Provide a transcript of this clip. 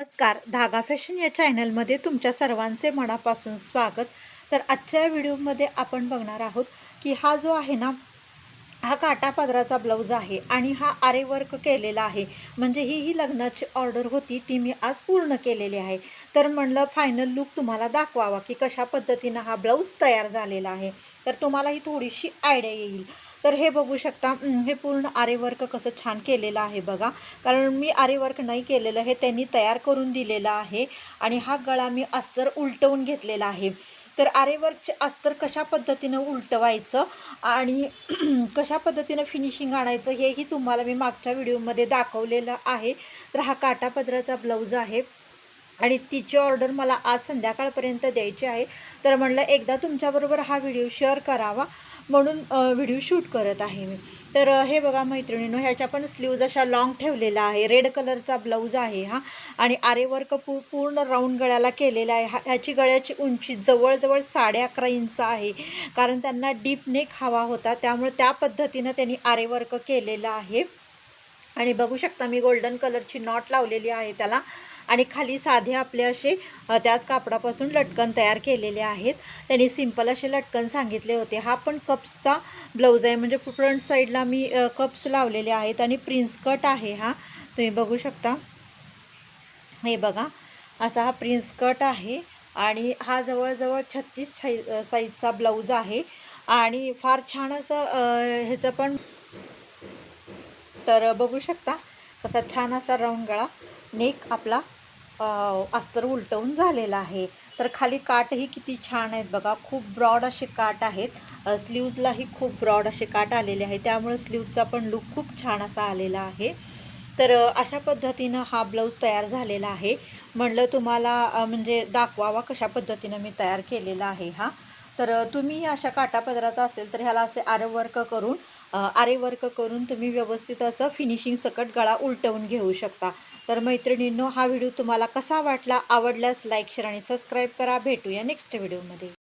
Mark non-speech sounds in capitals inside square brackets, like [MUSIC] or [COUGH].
नमस्कार. धागा फॅशन या चॅनलमध्ये तुमच्या सर्वांचे मनापासून स्वागत. तर आजच्या व्हिडिओमध्ये आपण बघणार आहोत की हा जो आहे ना हा काटा पदराचा ब्लाऊज आहे आणि हा आरे वर्क केलेला आहे. म्हणजे ही ही लग्नाची ऑर्डर होती ती मी आज पूर्ण केलेली आहे. तर म्हणलं फायनल लुक तुम्हाला दाखवावा की कशा पद्धतीनं हा ब्लाऊज तयार झालेला आहे. तर तुम्हाला ही थोडीशी आयडिया येईल. तर हे बघू शकता हे पूर्ण आरेवर्क कसं छान केलेलं आहे बघा. कारण मी आरेवर्क नाही केलेलं हे त्यांनी तयार करून दिलेलं आहे आणि हा गळा मी अस्तर उलटवून घेतलेला आहे. तर आरेवर्कचे अस्तर कशा पद्धतीनं उलटवायचं आणि [CLEARS THROAT] कशा पद्धतीनं फिनिशिंग आणायचं हेही तुम्हाला मी मागच्या व्हिडिओमध्ये दाखवलेलं आहे. तर हा काटापदराचा ब्लाऊज आहे आणि तिची ऑर्डर मला आज संध्याकाळपर्यंत द्यायची आहे. तर म्हणलं एकदा तुमच्याबरोबर हा व्हिडिओ शेअर करावा. म्हणून व्हिडिओ शूट करत आहे मी. तर हे बघा मैत्रिणीनो ह्याच्या पण स्लीव्ज अशा लॉंग ठेवलेला आहे. रेड कलरचा ब्लाऊज आहे हा आणि आरे वर्क पू पूर्ण राऊंड गळ्याला केलेला आहे. हा ह्याची गळ्याची उंची जवळजवळ साडे अकरा इंच आहे. कारण त्यांना डीप नेक हवा होता त्यामुळे त्या पद्धतीनं त्यांनी आरे वर्क केलेलं आहे. आणि बघू शकता मी गोल्डन कलरची नॉट लावलेली आहे त्याला. आणि खाली साधे आपले असे त्याच कापडापासून लटकन तयार केलेले आहेत. त्यांनी सिंपल असे लटकन सांगितले होते. हा पण कप्सचा ब्लाऊज आहे. म्हणजे फ्रंट साईडला मी कप्स लावलेले आहेत आणि प्रिन्स कट आहे हा. तुम्ही बघू शकता. हे बघा. असा हा प्रिन्स कट आहे आणि हा जवळजवळ छत्तीस छाई साईजचा ब्लाऊज आहे. आणि फार छान असं ह्याचं पण तर बघू शकता. कसा छान असा राऊंड गळा नेक आपला अस्तर उलटवून झालेलं आहे. तर खाली काटही किती छान आहेत बघा. खूप ब्रॉड असे काट आहेत. स्लीवजलाही खूप ब्रॉड असे काट आलेले आहे त्यामुळे स्लीव्जचा पण लुक खूप छान असा आलेला आहे. तर अशा पद्धतीनं हा ब्लाऊज तयार झालेला आहे. म्हणलं तुम्हाला म्हणजे दाखवावा कशा पद्धतीनं मी तयार केलेला आहे हा. तर तुम्ही अशा काटापदराचा असेल तर ह्याला असे आरे वर्क करून आरे वर्क करून तुम्ही व्यवस्थित असं फिनिशिंग सकट गळा उलटवून घेऊ शकता. तर मैत्रिणींनो हा व्हिडिओ तुम्हाला कसा वाटला? आवडल्यास लाईक शेअर आणि सबस्क्राईब करा. भेटूया नेक्स्ट व्हिडिओमध्ये.